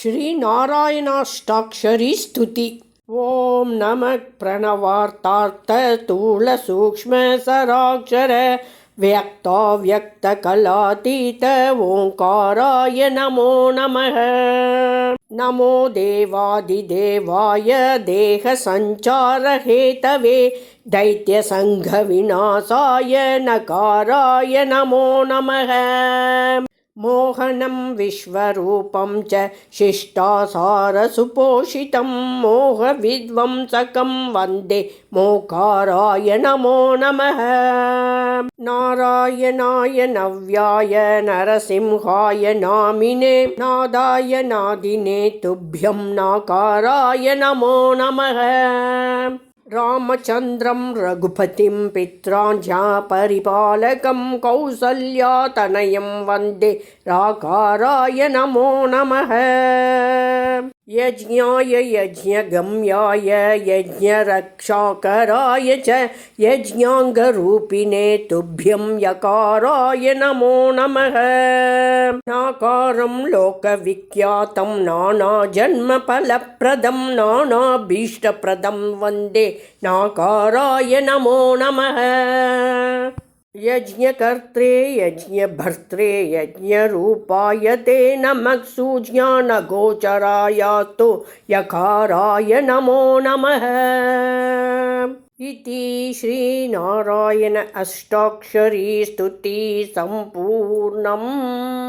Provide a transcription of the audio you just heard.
श्रीनारायणाष्टाक्षरी स्तुति ॐ नमः प्रणवार्तार्थतूलसूक्ष्मसराक्षर व्यक्ताव्यक्तकलातीत ओङ्काराय नमो नमः नमो देवादिदेवाय देहसञ्चारहेतवे दैत्यसङ्घविनाशाय नकाराय नमो नमः मोहनं विश्वरूपं च शिष्टासारसुपोषितं मोहविध्वंसकं वन्दे मोकाराय नमो। नमः नारायणाय नव्याय नरसिंहाय नामिने नादाय नादिने तुभ्यं नाकाराय नमो नमः रामचन्द्रं रघुपतिं पित्राञ्झापरिपालकं कौसल्यातनयं वन्दे राकाराय नमो नमः यज्ञाय, यज्ञगम्याय, यज्ञरक्षाकराय च यज्ञाङ्गरूपिणे तुभ्यं यकाराय नमो नमः। नाकारं लोकविख्यातं नानाजन्मफलप्रदं, नानाभीष्टप्रदं वंदे नाकाराय नमो नमः। यज्ञकर्त्रे यज्ञभर्त्रे यज्ञरूपाय ते नमः सुज्ञानगोचरायास्तु यकाराय नमो नमः। इति श्रीनारायण अष्टाक्षरी स्तुति सम्पूर्णम्